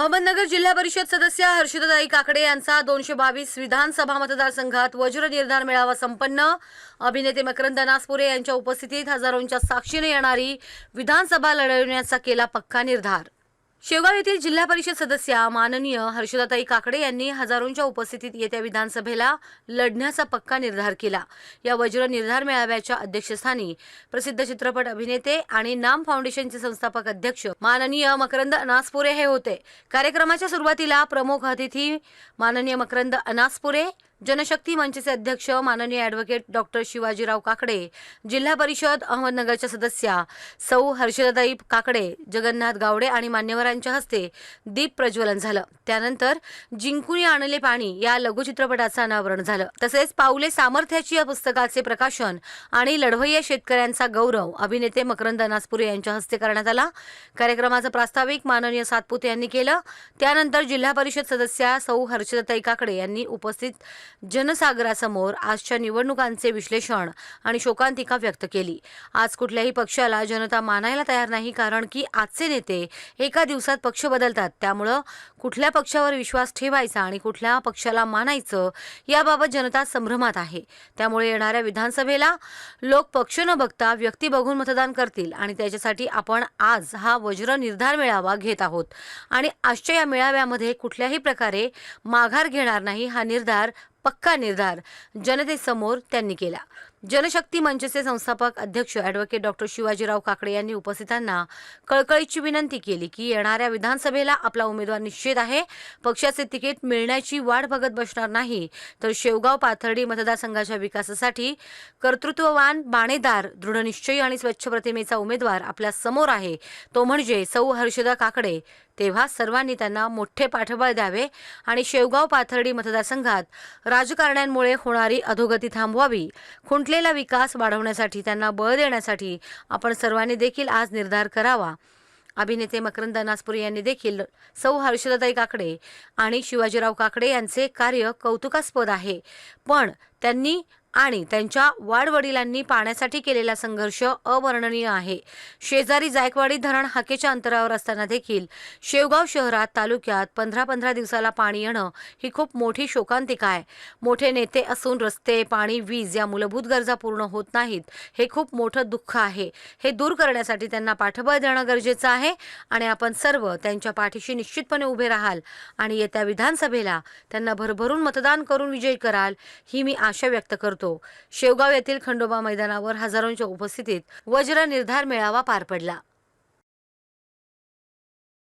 अहमदनगर जिल्हा परिषद सदस्य हर्षदाई काकडे यांचा दोनशे बावीस विधानसभा मतदारसंघात वज्र निर्धार मेळावा संपन्न. अभिनेते मकरंद नासपुरे यांच्या उपस्थितीत हजारोंच्या साक्षीने येणारी विधानसभा लढविण्याचा केला पक्का निर्धार. शेगाव येथील जिल्हा परिषद सदस्या माननीय हर्षदाताई काकडे यांनी हजारोंच्या उपस्थितीत येत्या विधानसभेला लढण्याचा पक्का निर्धार केला. या वज्र निर्धार मेळाव्याच्या अध्यक्षस्थानी प्रसिद्ध चित्रपट अभिनेते आणि नाम फाउंडेशनचे संस्थापक अध्यक्ष माननीय मकरंद अनासपुरे हे होते. कार्यक्रमाच्या सुरुवातीला प्रमुख अतिथी माननीय मकरंद अनासपुरे जनशक्ती मंचचे अध्यक्ष माननीय ॲडव्होकेट डॉक्टर शिवाजीराव काकडे जिल्हा परिषद अहमदनगरच्या सदस्या सौ हर्षदाई काकडे जगन्नाथ गावडे आणि मान्यवरांच्या हस्ते दीप प्रज्वलन झालं. त्यानंतर जिंकून आणले पाणी या लघुचित्रपटाचं अनावरण झालं. तसेच पाऊले सामर्थ्याची या पुस्तकाचे प्रकाशन आणि लढवय्या शेतकऱ्यांचा गौरव अभिनेते मकरंद नासपुरे यांच्या हस्ते करण्यात आला. कार्यक्रमाचं प्रास्ताविक माननीय सातपुते यांनी केलं. त्यानंतर जिल्हा परिषद सदस्या सौ हर्षदाई काकडे यांनी उपस्थित जनसागरासमोर आजच्या निवडणुकांचे विश्लेषण आणि शोकांतिका व्यक्त केली. आज कुठल्याही पक्षाला जनता मानायला तयार नाही कारण की आजचे नेते एका दिवसात पक्ष बदलतात. त्यामुळं कुठल्या पक्षावर विश्वास ठेवायचा आणि कुठल्या पक्षाला मानायचं याबाबत जनता संभ्रमात आहे. त्यामुळे येणाऱ्या विधानसभेला लोक पक्ष न बघता व्यक्ती बघून मतदान करतील आणि त्याच्यासाठी आपण आज हा वज्र निर्धार मेळावा घेत आहोत. आणि आजच्या या मेळाव्यामध्ये कुठल्याही प्रकारे माघार घेणार नाही हा निर्धार पक्का निर्धार जनतेसमोर त्यांनी केला. जनशक्ती मंचचे संस्थापक अध्यक्ष ॲडव्होकेट डॉक्टर शिवाजीराव काकडे यांनी उपस्थितांना कळकळीची विनंती केली की येणाऱ्या विधानसभेला आपला उमेदवार निश्चित आहे. पक्षाचे तिकीट मिळण्याची वाट बघत बसणार नाही तर शेवगाव पाथर्डी मतदारसंघाच्या विकासासाठी कर्तृत्ववान बाणेदार दृढनिश्चयी आणि स्वच्छ प्रतिमेचा उमेदवार आपल्यासमोर आहे. तो म्हणजे सौ हर्षदा काकडे. तेव्हा सर्वांनी त्यांना मोठे पाठबळ द्यावे आणि शेवगाव पाथर्डी मतदारसंघात राजकारण्यांमुळे होणारी अधोगती थांबवावी. खुंटलेला विकास वाढवण्यासाठी त्यांना बळ देण्यासाठी आपण सर्वांनी देखील आज निर्धार करावा. अभिनेते मकरंद नासपुरे यांनी देखील सौ हर्षदाताई काकडे आणि शिवाजीराव काकडे यांचे कार्य कौतुकास्पद आहे. पण त्यांनी आणि त्यांच्या वाडवडिलांनी पाण्यासाठी केलेला संघर्ष अवर्णनीय आहे. शेजारी जायकवाडी धरण हाकेच्या अंतरावर असताना देखील शेवगाव शहरात तालुक्यात पंधरा पंधरा दिवसाला पाणी येणं ही खूप मोठी शोकांतिका आहे. मोठे नेते असून रस्ते पाणी वीज या मूलभूत गरजा पूर्ण होत नाहीत. हे खूप मोठं दुःख आहे. हे दूर करण्यासाठी त्यांना पाठबळ देणं गरजेचं आहे आणि आपण सर्व त्यांच्या पाठीशी निश्चितपणे उभे राहाल आणि येत्या विधानसभेला त्यांना भरभरून मतदान करून विजयी कराल ही मी आशा व्यक्त करतो. शेवगाव येथील खंडोबा मैदानावर हजारोंच्या उपस्थितीत वज्र निर्धार मेळावा पार पडला.